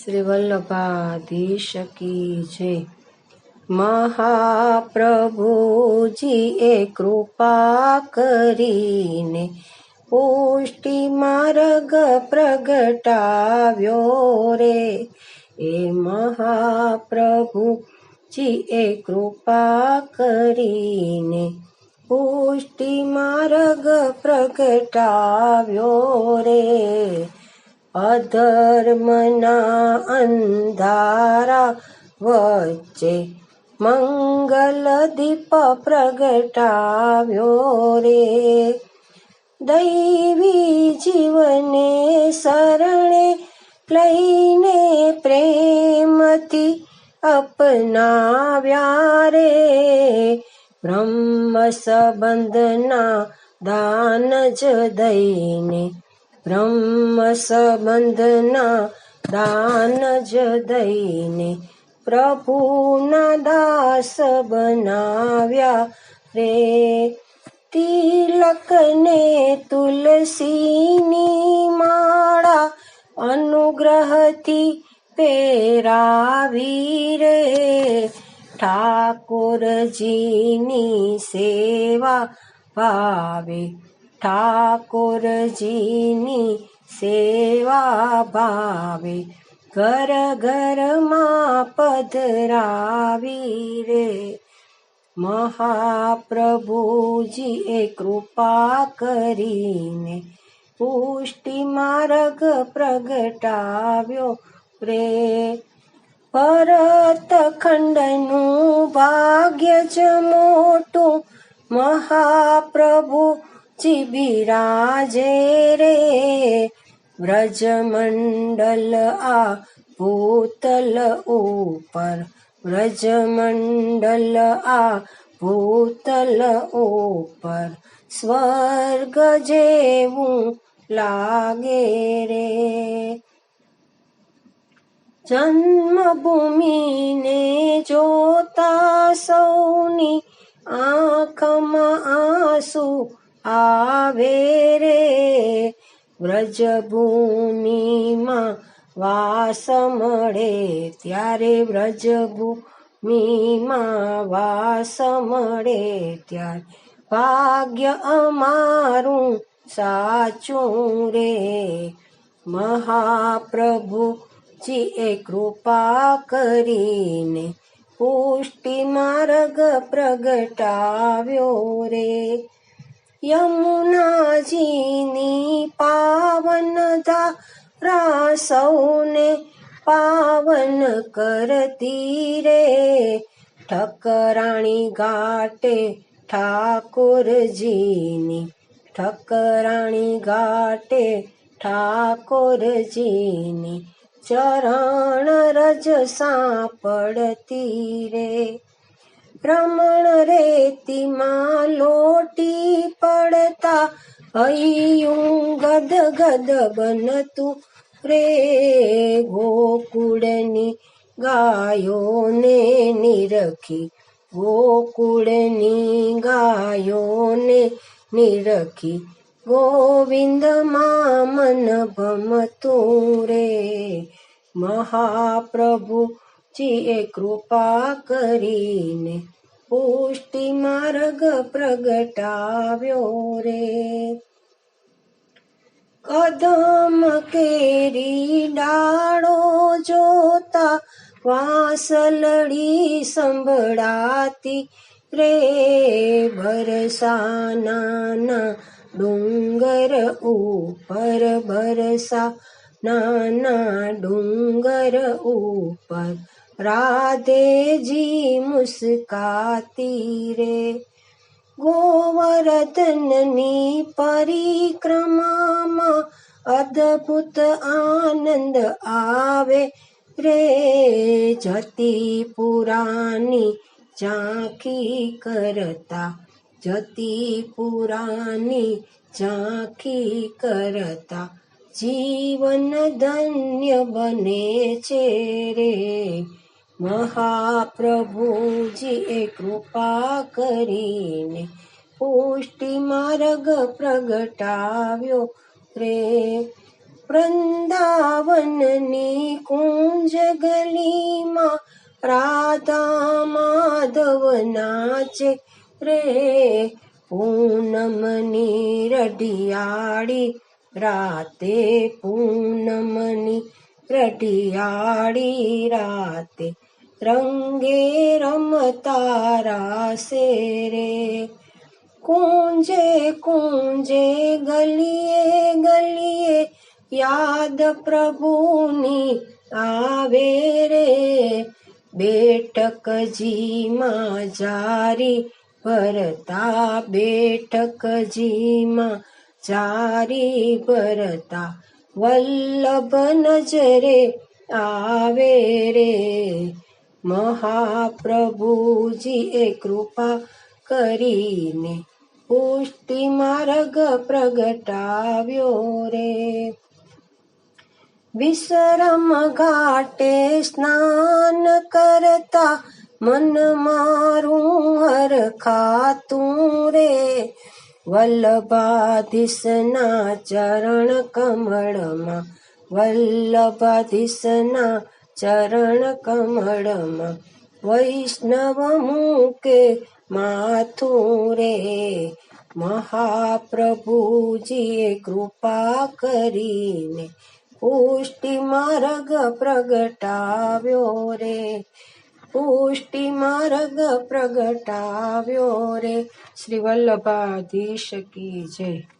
શ્રી વલ્લભાધીશ કી જય મહાપ્રભુજીએ કૃપા કરીને પુષ્ટિ માર્ગ પ્રગટાવ્યો રે. એ મહાપ્રભુજીએ કૃપા કરીને પુષ્ટિ માર્ગ પ્રગટાવ્યો રે. અધર્મના અંધારા વચ્ચે મંગલ દીપ પ્રગટાવ્યો રે દૈવી જીવને શરણે લઈને પ્રેમથી અપનાવ્યા રે બ્રહ્મ સંબંધના દાન જ દઈને બ્રહ્મ સંબંધના દાન જ દઈને પ્રભુના દાસ બનાવ્યા રે. તિલકને તુલસીની માળા અનુગ્રહથી પેરાવી રે. ઠાકોરજીની સેવા ભાવે ઠાકોરજીની સેવા ભાવે ઘર ઘરમાં પધરાવી રે મહાપ્રભુજીએ કૃપા કરીને પુષ્ટિ માર્ગ પ્રગટાવ્યો રે ભરત ખંડનું ભાગ્ય જ મોટું મહાપ્રભુ જી બિરાજે રે, વ્રજમંડલ આ ભૂતલ ઉપર, વ્રજમંડલ આ ભૂતલ ઉપર, સ્વર્ગ જેવું લાગે રે. જન્મભૂમિને જોતા સૌની આંખમાં આંસુ આવે રે વ્રજભૂમિમાં વાસ મળે. ત્યારે વ્રજભૂમિમાં વાસ મળે. ત્યારે ભાગ્ય અમારું સાચું રે. મહાપ્રભુજીએ કૃપા કરીને પુષ્ટિ માર્ગ પ્રગટાવ્યો રે. યમુનાજીની પાવન ધારા સૌને પાવન કરતી રે ઠકરાણી ઘાટે ઠાકોરજીની ઠકરાણી ઘાટે ઠાકોરજીની ચરણ રજ સાંપડતી રે રમણ રેતીમાં પડતા હૈયું ગદ ગદ બનતું રે ગોકુળની ગાયોને નિરખી, ગોકુળની ગાયોને નિરખી ગોવિંદમાં મન ભમતું રે. મહાપ્રભુજીએ કૃપા કરીને પુષ્ટિ માર્ગ પ્રગટાવ્યો રે. કદમ કેરી ડાળો જોતા વાસલડી સંભળાતી રે. ભરસાના ડુંગર ઉપર ભરસા નાના ડુંગર ઉપર રાધેજી મુસ્કાતી રે ગોવર્ધનની પરિક્રમામાં અદ્ભુત આનંદ આવે રે જતી પુરાની ઝાંખી કરતા જતી પુરાની ઝાંખી કરતા જીવન ધન્ય બને છે રે મહાપ્રભુજીએ કૃપા કરીને પુષ્ટિ માર્ગ પ્રગટાવ્યો. રે વૃંદાવનની કુંજ ગલીમાં રાધા માધવ નાચે. રે પૂનમની રઢિયાળી, રાતે પૂનમની રઢિયાળી રાતે રંગે રમતા રાસે રે કુંજે કુંજે ગલીએ ગલીએ યાદ પ્રભુની આવે રે બેઠકજીમાં જારી ભરતા બેઠકજીમાં જારી ભરતા વલ્લભ નજરે આવે રે મહાપ્રભુજીએ કૃપા કરીને પુષ્ટિ માર્ગ પ્રગટાવ્યો રે. વિશ્રમ ઘાટે સ્નાન કરતા મન મારું હર ખાતું રે. વલ્લભાધીશના ચરણ કમળમાં, વલ્લભાધીશના ચરણ કમળમાં વૈષ્ણવ મૂકે માથું રે. મહાપ્રભુજીએ કૃપા કરીને પુષ્ટિ માર્ગ પ્રગટાવ્યો રે. પુષ્ટિ માર્ગ પ્રગટાવ્યો રે. શ્રી વલ્લભાધીશ કી જય.